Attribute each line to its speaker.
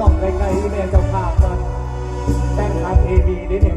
Speaker 1: ลอกไกลๆแม่เจ้าภาพมาแต่งทางเอบีนิดหนึ่ง